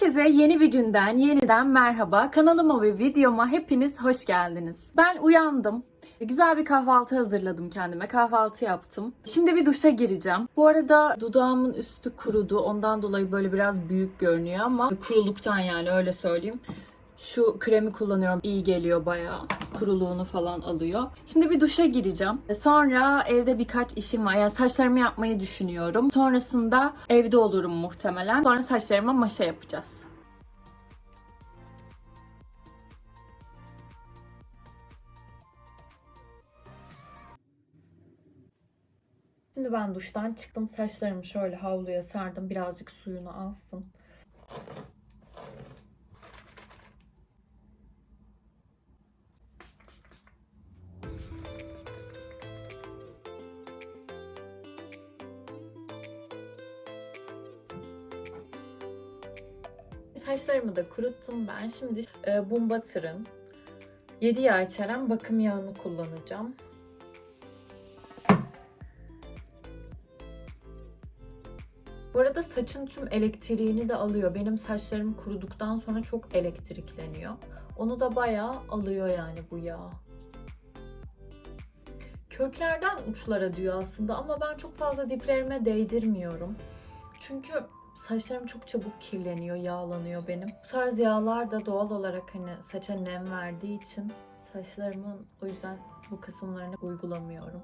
Herkese yeni bir günden yeniden merhaba. Kanalıma ve videoma hepiniz hoş geldiniz. Ben uyandım. Güzel bir kahvaltı hazırladım kendime. Kahvaltı yaptım. Şimdi bir duşa gireceğim. Bu arada dudağımın üstü kurudu. Ondan dolayı böyle biraz büyük görünüyor ama kuruluktan yani öyle söyleyeyim. Şu kremi kullanıyorum. İyi geliyor bayağı. Kuruluğunu falan alıyor. Şimdi bir duşa gireceğim. Sonra evde birkaç işim var. Yani saçlarımı yapmayı düşünüyorum. Sonrasında evde olurum muhtemelen. Sonra saçlarıma maşa yapacağız. Şimdi ben duştan çıktım. Saçlarımı şöyle havluya sardım. Birazcık suyunu alsın. Saçlarımı da kuruttum ben. Şimdi e, Bumbatır'ın 7 yağ içeren bakım yağını kullanacağım. Bu arada saçın tüm elektriğini de alıyor. Benim saçlarım kuruduktan sonra çok elektrikleniyor. Onu da bayağı alıyor yani bu yağ. Köklerden uçlara diyor aslında ama ben çok fazla diplerime değdirmiyorum. Çünkü saçlarım çok çabuk kirleniyor, yağlanıyor benim. Bu tarz yağlar da doğal olarak hani saça nem verdiği için saçlarımın o yüzden bu kısımlarını uygulamıyorum.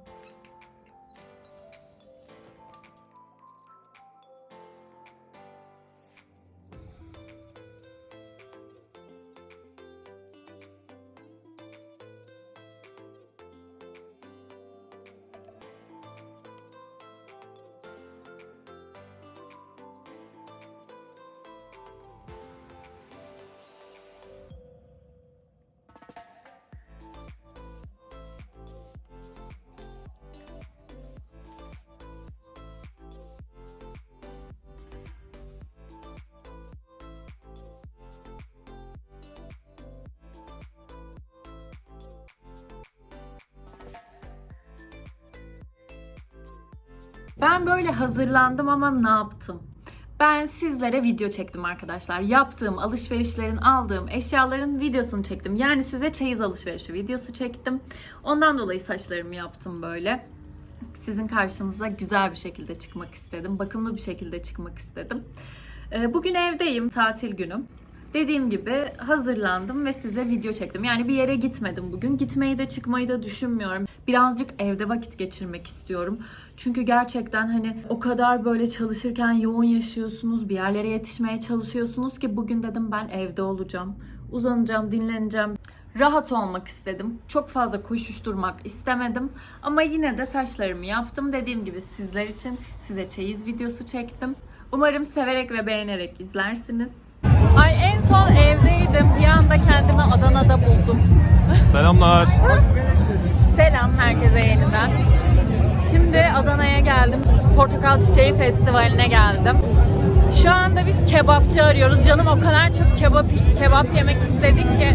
Ben böyle hazırlandım ama ne yaptım? Ben sizlere video çektim arkadaşlar. Yaptığım alışverişlerin, aldığım eşyaların videosunu çektim. Yani size çeyiz alışverişi videosu çektim. Ondan dolayı saçlarımı yaptım böyle. Sizin karşınıza güzel bir şekilde çıkmak istedim. Bakımlı bir şekilde çıkmak istedim. Ee, Bugün evdeyim, tatil günüm. Dediğim gibi hazırlandım ve size video çektim. Yani bir yere gitmedim bugün. Gitmeyi de çıkmayı da düşünmüyorum. Birazcık evde vakit geçirmek istiyorum. Çünkü gerçekten hani o kadar böyle çalışırken yoğun yaşıyorsunuz, bir yerlere yetişmeye çalışıyorsunuz ki bugün dedim ben evde olacağım. Uzanacağım, dinleneceğim. Rahat olmak istedim. Çok fazla koşuşturmak istemedim. Ama yine de saçlarımı yaptım. Dediğim gibi sizler için size çeyiz videosu çektim. Umarım severek ve beğenerek izlersiniz. Ay en son evdeydim. Bir anda kendimi Adana'da buldum. Selamlar. Selam herkese yeniden. Şimdi Adana'ya geldim. Portakal Çiçeği Festivali'ne geldim. Şu anda biz kebapçı arıyoruz. Canım o kadar çok kebap kebap yemek istedi ki.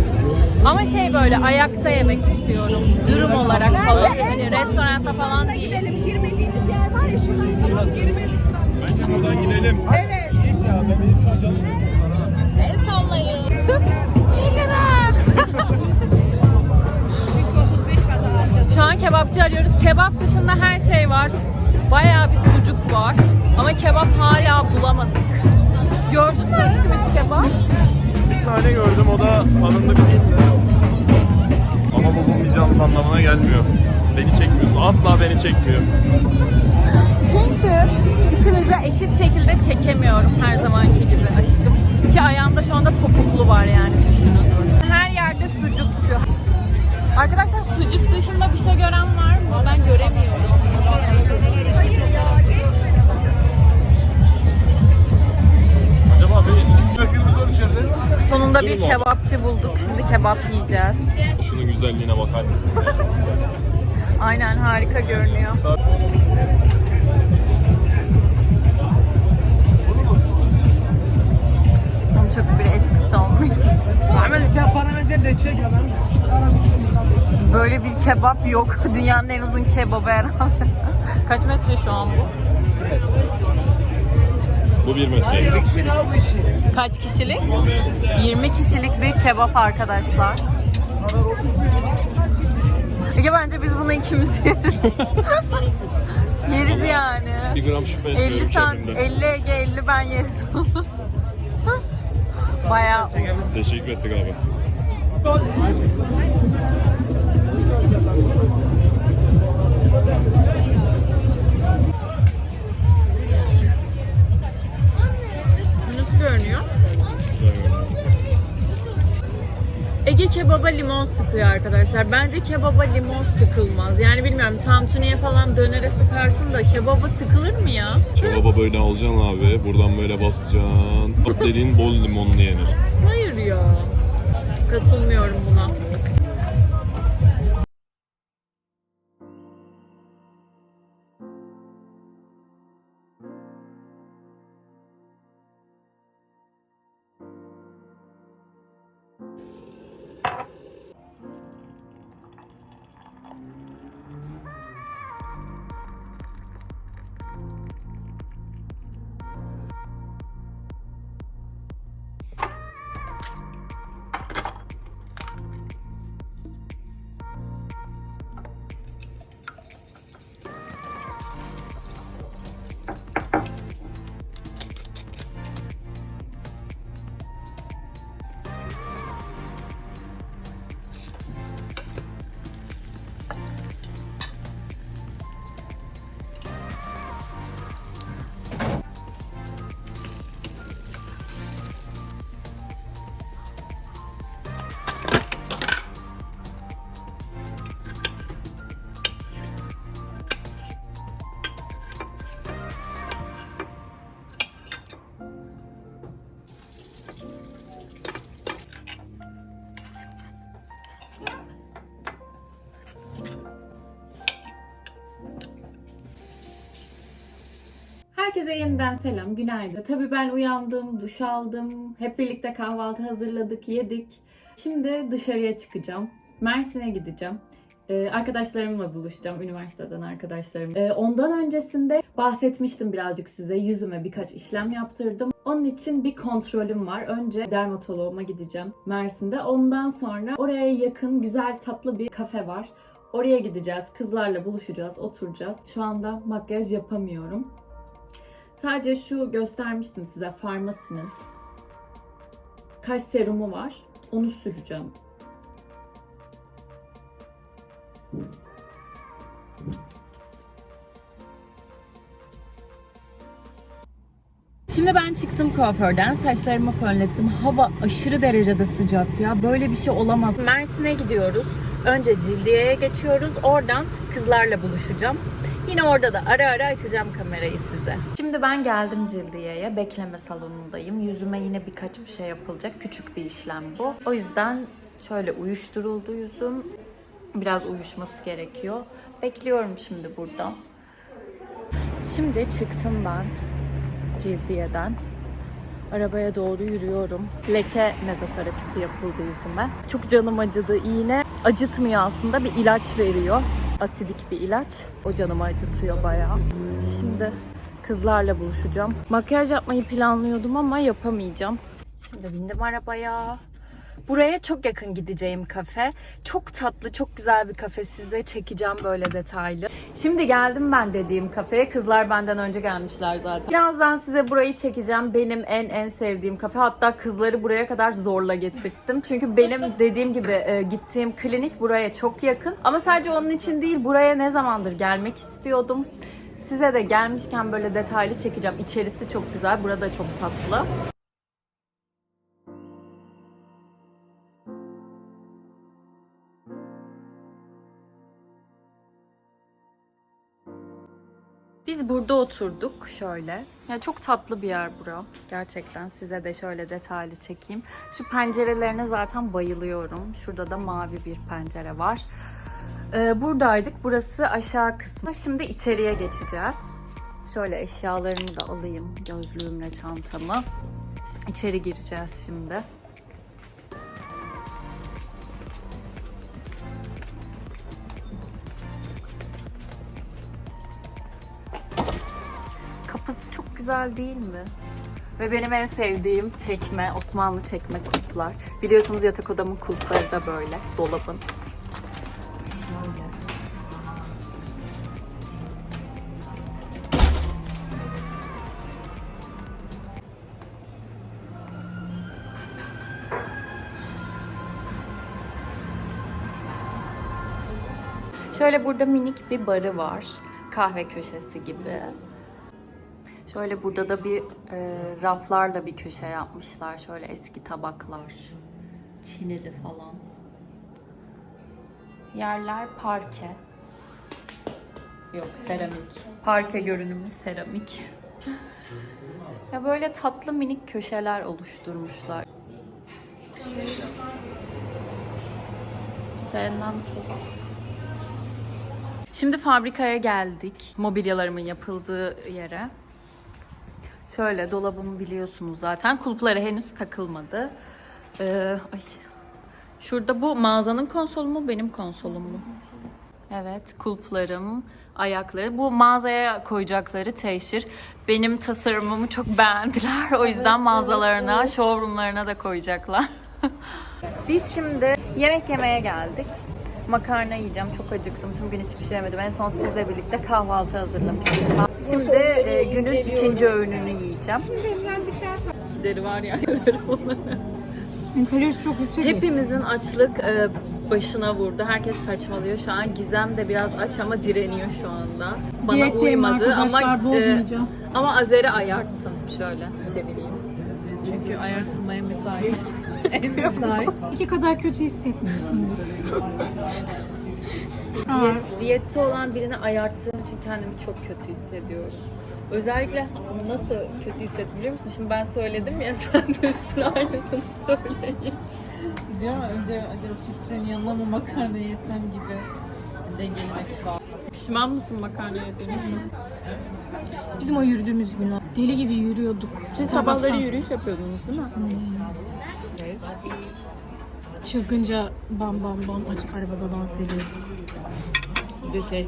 Ama şey böyle ayakta yemek istiyorum. Dürüm olarak falan. Hani restoranda falan değil. Girmediğimiz yer var ya şuradan girmedik. Bence buradan gidelim. Evet. İyi ya ben benim şu an canım sıkıldı. An kebapçı arıyoruz. Kebap dışında her şey var. Bayağı bir sucuk var. Ama kebap hala bulamadık. Gördün mü aşkım hiç kebap? Bir tane gördüm o da tanındık değil. Ama bu bulmayacağımız anlamına gelmiyor. Beni çekmiyorsun. Asla beni çekmiyor. Çünkü ikimize eşit şekilde çekemiyorum her zamanki gibi aşkım. Ki ayağımda şu anda topuklu var yani düşünün. Her yerde sucukçu. Arkadaşlar sucuk dışında bir şey gören var mı? Ben göremiyorum. Hayır ya. Acaba bir Bakıyoruz içeride. Sonunda bir kebapçı bulduk. Şimdi kebap yiyeceğiz. Şunun güzelliğine bakar mısın? ya? Aynen harika görünüyor. Onun çok bir etkisi olmuyor. Böyle bir kebap yok. Dünyanın en uzun kebabı herhalde. Kaç metre şu an bu? Bu 1 metre. Kaç kişilik? 20 kişilik bir kebap arkadaşlar. Ege bence biz bunu ikimiz yeriz. yeriz yani. 1 gram şüphe 50 etmiyorum san, kendimden. 50 Ege 50 ben yeriz. Bayağı Teşekkür ettik abi. Kebaba limon sıkıyor arkadaşlar. Bence kebaba limon sıkılmaz. Yani bilmiyorum tantuniye falan dönere sıkarsın da kebaba sıkılır mı ya? Kebaba böyle alacaksın abi. Buradan böyle basacaksın. Dediğin bol limonlu yenir. Hayır ya. Katılmıyorum buna. Herkese yeniden selam, günaydın. Tabii ben uyandım, duş aldım, hep birlikte kahvaltı hazırladık, yedik. Şimdi dışarıya çıkacağım. Mersin'e gideceğim. Ee, arkadaşlarımla buluşacağım, üniversiteden arkadaşlarım. Ee, ondan öncesinde bahsetmiştim birazcık size. Yüzüme birkaç işlem yaptırdım. Onun için bir kontrolüm var. Önce dermatoloğuma gideceğim Mersin'de. Ondan sonra oraya yakın güzel tatlı bir kafe var. Oraya gideceğiz. Kızlarla buluşacağız, oturacağız. Şu anda makyaj yapamıyorum. Sadece şu göstermiştim size farmasinin kaş serumu var. Onu süreceğim. Şimdi ben çıktım kuaförden, saçlarımı fönlettim. Hava aşırı derecede sıcak ya. Böyle bir şey olamaz. Mersin'e gidiyoruz. Önce Cildiye'ye geçiyoruz. Oradan kızlarla buluşacağım. Yine orada da ara ara açacağım kamerayı size. Şimdi ben geldim Cildiye'ye. Bekleme salonundayım. Yüzüme yine birkaç bir şey yapılacak. Küçük bir işlem bu. O yüzden şöyle uyuşturuldu yüzüm. Biraz uyuşması gerekiyor. Bekliyorum şimdi burada. Şimdi çıktım ben Cildiye'den. Arabaya doğru yürüyorum. Leke mezoterapisi yapıldı yüzüme. Çok canım acıdı. İğne acıtmıyor aslında. Bir ilaç veriyor. Asidik bir ilaç. O canımı acıtıyor bayağı. Şimdi kızlarla buluşacağım. Makyaj yapmayı planlıyordum ama yapamayacağım. Şimdi bindim arabaya. Buraya çok yakın gideceğim kafe. Çok tatlı, çok güzel bir kafe. Size çekeceğim böyle detaylı. Şimdi geldim ben dediğim kafeye. Kızlar benden önce gelmişler zaten. Birazdan size burayı çekeceğim. Benim en en sevdiğim kafe. Hatta kızları buraya kadar zorla getirttim. Çünkü benim dediğim gibi e, gittiğim klinik buraya çok yakın. Ama sadece onun için değil, buraya ne zamandır gelmek istiyordum. Size de gelmişken böyle detaylı çekeceğim. İçerisi çok güzel. Burada çok tatlı. Biz burada oturduk şöyle. Ya çok tatlı bir yer bura. Gerçekten size de şöyle detaylı çekeyim. Şu pencerelerine zaten bayılıyorum. Şurada da mavi bir pencere var. Ee, buradaydık. Burası aşağı kısmı. Şimdi içeriye geçeceğiz. Şöyle eşyalarımı da alayım. Gözlüğümle çantamı. İçeri gireceğiz şimdi. Kapısı çok güzel değil mi? Ve benim en sevdiğim çekme, Osmanlı çekme kulplar. Biliyorsunuz yatak odamın kulpları da böyle, dolabın. Şöyle burada minik bir barı var. Kahve köşesi gibi. Şöyle burada da bir e, raflarla bir köşe yapmışlar. Şöyle eski tabaklar. Çinili falan. Yerler parke. Yok seramik. Parke görünümlü seramik. ya böyle tatlı minik köşeler oluşturmuşlar. Sevmem çok. Şimdi fabrikaya geldik. Mobilyalarımın yapıldığı yere. Şöyle dolabımı biliyorsunuz zaten. Kulpları henüz takılmadı. Ee, ay. Şurada bu mağazanın konsolu mu benim konsolum mu? Evet kulplarım, ayakları. Bu mağazaya koyacakları teşhir. Benim tasarımımı çok beğendiler. O yüzden mağazalarına, showroomlarına da koyacaklar. Biz şimdi yemek yemeye geldik. Makarna yiyeceğim. Çok acıktım. Tüm gün hiçbir şey yemedim. En son sizle birlikte kahvaltı hazırlamıştım. Şimdi e, günün ikinci öğününü yiyeceğim. Gideri var yani. Kalorisi çok yüksek. Hepimizin açlık e, başına vurdu. Herkes saçmalıyor şu an. Gizem de biraz aç ama direniyor şu anda. Bana Diyetteyim uymadı arkadaşlar ama e, bozmayacağım. ama Azer'i ayarttım. Şöyle çevireyim. Çünkü ayartılmaya müsait. İki kadar kötü hissetmiyorsundur. Aa, Diyet- diyette olan birini ayarttığım için kendimi çok kötü hissediyorum. Özellikle nasıl kötü hissettim biliyor musun? Şimdi ben söyledim ya sen de üstüne aynısını söyleyin. Diyorum ya, önce acaba filtrenin yanına mı makarna yesem gibi dengelemek var. Pişman mısın makarna yediğin için? bizim o yürüdüğümüz gün o. Deli gibi yürüyorduk. Siz Sabahtan. sabahları yürüyüş yapıyordunuz değil mi? Çılgınca bam bam bam açık arabada dans ediyorduk. Bir de şey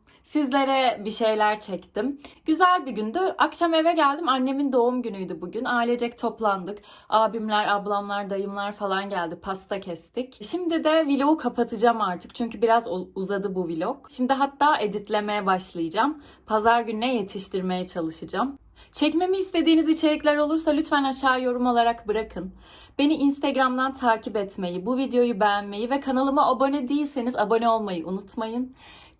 Sizlere bir şeyler çektim. Güzel bir gündü. Akşam eve geldim. Annemin doğum günüydü bugün. Ailecek toplandık. Abimler, ablamlar, dayımlar falan geldi. Pasta kestik. Şimdi de vlogu kapatacağım artık. Çünkü biraz uzadı bu vlog. Şimdi hatta editlemeye başlayacağım. Pazar gününe yetiştirmeye çalışacağım. Çekmemi istediğiniz içerikler olursa lütfen aşağı yorum olarak bırakın. Beni Instagram'dan takip etmeyi, bu videoyu beğenmeyi ve kanalıma abone değilseniz abone olmayı unutmayın.